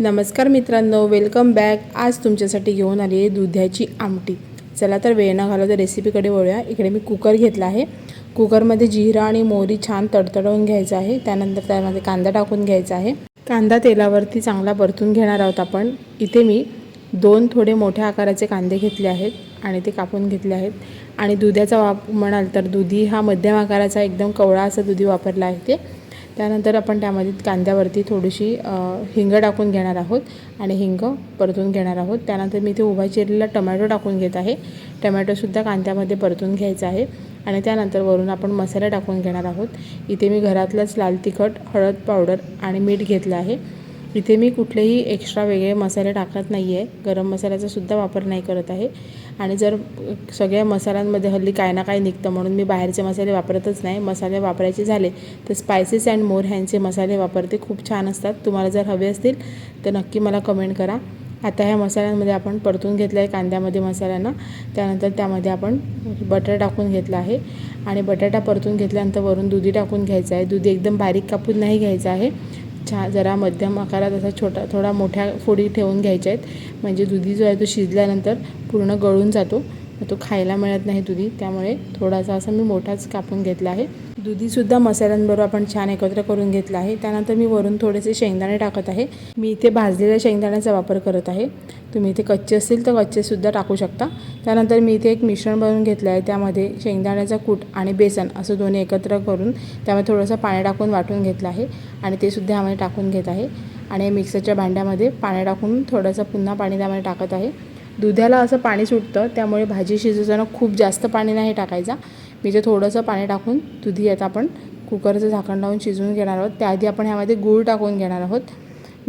नमस्कार मित्रांनो welcome back आज तुमच्यासाठी घेऊन आली आहे दुधाची आमटी. चला तर वेळ न घालवता रेसिपीकडे वळूया. इकडे मी कुकर घेतला आहे. कुकरमध्ये जिरा आणि मोहरी छान तडतडवून घ्यायचं आहे. त्यानंतर त्यामध्ये कांदा टाकून घ्यायचा आहे. कांदा तेलावरती चांगला परतून घेणार आहोत आपण. इथे मी दोन थोडे मोठ्या आकाराचे कांदे घेतले आहेत आणि ते कापून घेतले आहेत. आणि दुधाचा वाप म्हणाल तर दुधी हा मध्यम आकाराचा एकदम कवळा असा दुधी वापरला आहे ते. त्यानंतर आपण त्यामध्ये कांद्यावरती थोडीशी हिंग टाकून घेणार आहोत आणि हिंग परतून घेणार आहोत. त्यानंतर मी इथे उभा चिरलेला टमॅटो टाकून घेत आहे. टमॅटोसुद्धा कांद्यामध्ये परतून घ्यायचा आहे आणि त्यानंतर वरून आपण मसाले टाकून घेणार आहोत. इथे मी घरातलंच लाल तिखट हळद पावडर आणि मीठ घेतलं आहे. इथे मी कुठलेही एक्स्ट्रा वेगळे मसाले टाकत नाही आहे गरम मसाल्याचासुद्धा वापर नाही करत आहे. आणि जर सगळ्या मसाल्यांमध्ये हल्ली काय ना काय निघतं म्हणून मी बाहेरचे मसाले वापरतच नाही. मसाले वापरायचे झाले तर स्पायसेस अँड मोर ह्यांचे मसाले वापरते. खूप छान असतात. तुम्हाला जर हवे असतील तर नक्की मला कमेंट करा. आता ह्या मसाल्यांमध्ये आपण परतून घेतलं आहे कांद्यामध्ये मसाल्यांना. त्यानंतर त्यामध्ये आपण बटर टाकून घेतला आहे. आणि बटाटा परतून घेतल्यानंतर वरून दुधी टाकून घ्यायचं आहे. दुधी एकदम बारीक कापून नाही घ्यायचं आहे. छा जरा मध्यम आकारात असा छोटा थोडा मोठ्या फोडी ठेवून घ्यायच्या आहेत. म्हणजे दुधी जो आहे तो शिजल्यानंतर पूर्ण गळून जातो. तो खायला मिळत नाही दुधी. त्यामुळे थोडासा असा मी मोठाच कापून घेतला आहे. दुधीसुद्धा मसाल्यांबरोबर आपण छान एकत्र करून घेतला आहे. त्यानंतर मी वरून थोडेसे शेंगदाणे टाकत आहे. मी इथे भाजलेल्या शेंगदाण्याचा वापर करत आहे. तुम्ही इथे कच्चे असतील तर कच्चेसुद्धा टाकू शकता. त्यानंतर मी इथे एक मिश्रण बनवून घेतलं आहे. त्यामध्ये शेंगदाण्याचा कूट आणि बेसन असं दोन्ही एकत्र करून त्यामध्ये थोडंसं पाणी टाकून वाटून घेतलं आहे. आणि ते सुद्धा यामध्ये टाकून घेत आहे. आणि मिक्सरच्या भांड्यामध्ये पाणी टाकून थोडंसं पुन्हा पाणी त्यामध्ये टाकत आहे. दुधाला असं पाणी सुटतं त्यामुळे भाजी शिजवताना खूप जास्त पाणी नाही टाकायचा. मी जे थोडंसं पाणी टाकून दुधी आता आपण कुकरचं झाकण लावून शिजवून घेणार आहोत. त्याआधी आपण ह्यामध्ये गूळ टाकून घेणार आहोत.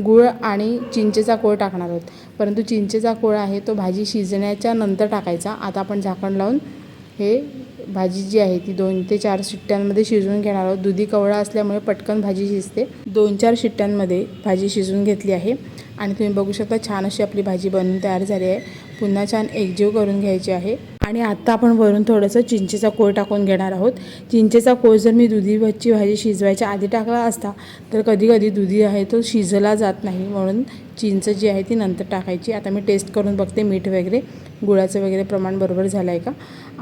गूळ आणि चिंचेचा कोळ टाकणार आहोत. परंतु चिंचेचा कोळ आहे तो भाजी शिजण्याच्या नंतर टाकायचा. आता आपण झाकण लावून हे भाजी जी आहे ती दोन ते चार शिट्ट्यांमध्ये शिजवून घेणार आहोत. दुधी कवळा असल्यामुळे पटकन भाजी शिजते. दोन चार शिट्ट्यांमध्ये भाजी शिजवून घेतली आहे. आणि तुम्ही बघू शकता छान अशी आपली भाजी बनवून तयार झाली आहे. पुन्हा छान एकजीव करून घ्यायची आहे. आणि आत्ता आपण वरून थोडंसं चिंचेचा कोळ टाकून घेणार आहोत. चिंचेचा कोळ जर मी दुधीची भाजी शिजवायच्या आधी टाकला असता तर कधी कधी दुधी आहे तो शिजला जात नाही. म्हणून चिंच जी आहे ती नंतर टाकायची. आता मी टेस्ट करून बघते मीठ वगैरे गुळाचं वगैरे प्रमाण बरोबर झालं आहे का?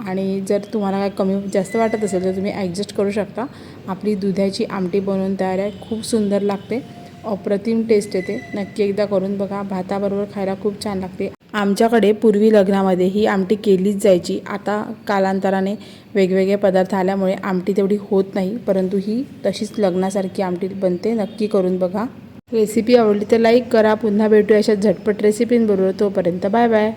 आणि जर तुम्हाला काय कमी जास्त वाटत असेल तर तुम्ही ॲडजस्ट करू शकता. आपली दुधाची आमटी बनवून तयार आहे. खूप सुंदर लागते. अप्रतिम टेस्ट येते. नक्की एकदा करून बघा. भाताबरोबर खायला खूप छान लागते. आमच्याकडे पूर्वी लग्नामध्ये ही आमटी केलीच जायची. आता कालांतराने वेगवेगळे पदार्थ आल्यामुळे आमटी तेवढी होत नाही. परंतु ही तशीच लग्नासारखी आमटी बनते. नक्की करून बघा. रेसिपी आवडली तर लाईक करा. पुन्हा भेटू अशा झटपट रेसिपींबरोबर तोपर्यंत बाय बाय